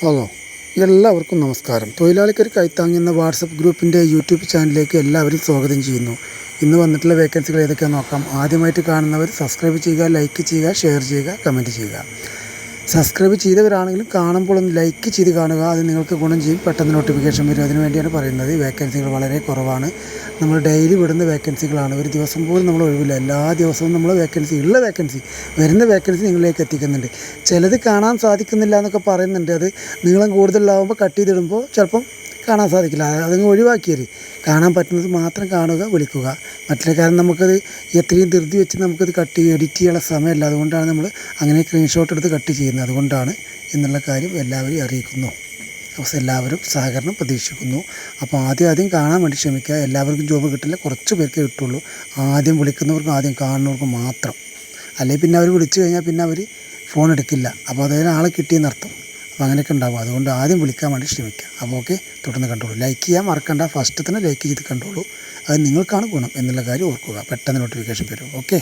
Hello എല്ലാവർക്കും നമസ്കാരം. തൊഴിലാളിക്കൊരു കൈത്താങ് എന്ന വാട്സപ്പ് ഗ്രൂപ്പിന്റെ യൂട്യൂബ് ചാനലിലേക്ക് എല്ലാവരും സ്വാഗതം ചെയ്യുന്നു. ഇന്ന് വന്നിട്ടുള്ള വേക്കൻസികൾ ഏതൊക്കെയാണെന്ന് നോക്കാം. ആദ്യമായിട്ട് കാണുന്നവർ സബ്സ്ക്രൈബ് ചെയ്യുക ലൈക്ക് ചെയ്യുക ഷെയർ ചെയ്യുക കമന്റ് ചെയ്യുക. സബ്സ്ക്രൈബ് ചെയ്തവരാണെങ്കിലും കാണുമ്പോൾ ഒന്ന് ലൈക്ക് ചെയ്ത് കാണുക. അത് നിങ്ങൾക്ക് ഗുണം ചെയ്യും. പെട്ടെന്ന് നോട്ടിഫിക്കേഷൻ വരും. അതിന് വേണ്ടിയാണ് പറയുന്നത്. വേക്കൻസികൾ വളരെ കുറവാണ്. നമ്മൾ ഡെയിലി വിടുന്ന വേക്കൻസികളാണ് ഒരു ദിവസം പോലും നമ്മൾ ഒഴിവില്ല. എല്ലാ ദിവസവും നമ്മൾ വേക്കൻസി ഉള്ള വേക്കൻസി വരുന്ന വേക്കൻസി നിങ്ങളിലേക്ക് എത്തിക്കുന്നുണ്ട്. ചിലത് കാണാൻ സാധിക്കുന്നില്ല എന്നൊക്കെ പറയുന്നുണ്ട്. അത് നീളം കൂടുതലാവുമ്പോൾ കട്ട് ചെയ്തിടുമ്പോൾ ചിലപ്പം കാണാൻ സാധിക്കില്ല. അതങ്ങ് ഒഴിവാക്കിയത്. കാണാൻ പറ്റുന്നത് മാത്രം കാണുക വിളിക്കുക. മറ്റുള്ള കാരണം നമുക്കത് എത്രയും ധൃതി വെച്ച് നമുക്കത് കട്ട് എഡിറ്റ് ചെയ്യാനുള്ള സമയമില്ല. അതുകൊണ്ടാണ് നമ്മൾ അങ്ങനെ സ്ക്രീൻഷോട്ട് എടുത്ത് കട്ട് ചെയ്യുന്നത്. അതുകൊണ്ടാണ് എന്നുള്ള കാര്യം എല്ലാവരെയും അറിയിക്കുന്നു. അപ്പോൾ എല്ലാവരും സഹകരണം പ്രതീക്ഷിക്കുന്നു. അപ്പോൾ ആദ്യം ആദ്യം കാണാൻ വേണ്ടി ശ്രമിക്കുക. എല്ലാവർക്കും ജോബ് കിട്ടില്ല. കുറച്ച് പേർക്കേ കിട്ടുള്ളൂ. ആദ്യം വിളിക്കുന്നവർക്കും ആദ്യം കാണുന്നവർക്കും മാത്രം. അല്ലെങ്കിൽ പിന്നെ അവർ വിളിച്ചു കഴിഞ്ഞാൽ പിന്നെ അവർ ഫോൺ എടുക്കില്ല. അപ്പോൾ അതായത് ആളെ കിട്ടിയെന്നർത്ഥം. അപ്പോൾ അങ്ങനെയൊക്കെ ഉണ്ടാവും. അതുകൊണ്ട് ആദ്യം വിളിക്കാൻ വേണ്ടി ശ്രമിക്കുക. അപ്പോൾ ഓക്കെ തുടർന്ന് കണ്ടോളൂ. ലൈക്ക് ചെയ്യാൻ മറക്കണ്ട. ഫസ്റ്റ് തന്നെ ലൈക്ക് ചെയ്ത് കണ്ടോളൂ. അത് നിങ്ങൾക്കാണ് ഗുണം എന്നുള്ള കാര്യം ഓർക്കുക. പെട്ടെന്ന് നോട്ടിഫിക്കേഷൻ വരും. ഓക്കെ